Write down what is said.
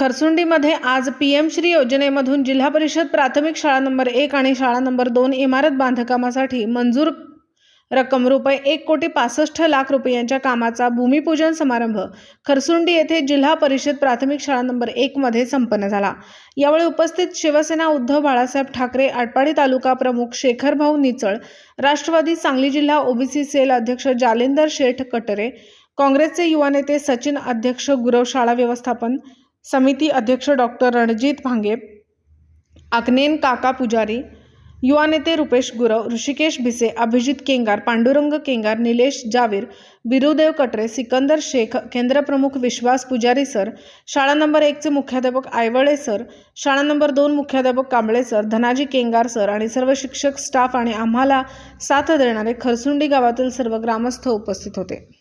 खरसुंडीमध्ये आज P M Shri योजनेमधून जिल्हा परिषद प्राथमिक शाळा नंबर एक आणि शाळा नंबर दोन इमारत बांधकामासाठी मंजूर रक्कम रुपये एक कोटी पासष्ट लाख रुपयांच्या कामाचा भूमिपूजन समारंभ खरसुंडी येथे जिल्हा परिषद प्राथमिक शाळा नंबर एकमध्ये संपन्न झाला. यावेळी उपस्थित शिवसेना उद्धव बाळासाहेब ठाकरे आटपाडी तालुका प्रमुख शेखरभाऊ निचळ राष्ट्रवादी सांगली जिल्हा ओबीसी सेल अध्यक्ष जालिंदर शेठ कटरे काँग्रेसचे युवा नेते सचिन अध्यक्ष गुरव शाळा व्यवस्थापन समिती अध्यक्ष डॉक्टर रणजित भांगे आग्नेन काका पुजारी युवा नेते रुपेश गुरव ऋषिकेश भिसे अभिजित केंगार पांडुरंग केंगार निलेश जावीर बिरुदेव कटरे सिकंदर शेख केंद्रप्रमुख विश्वास पुजारी सर शाळा नंबर एकचे मुख्याध्यापक आयवळे सर शाळा नंबर दोन मुख्याध्यापक कांबळे सर धनाजी केंगार सर आणि सर्व शिक्षक स्टाफ आणि आम्हाला साथ देणारे खरसुंडी गावातील सर्व ग्रामस्थ उपस्थित होते.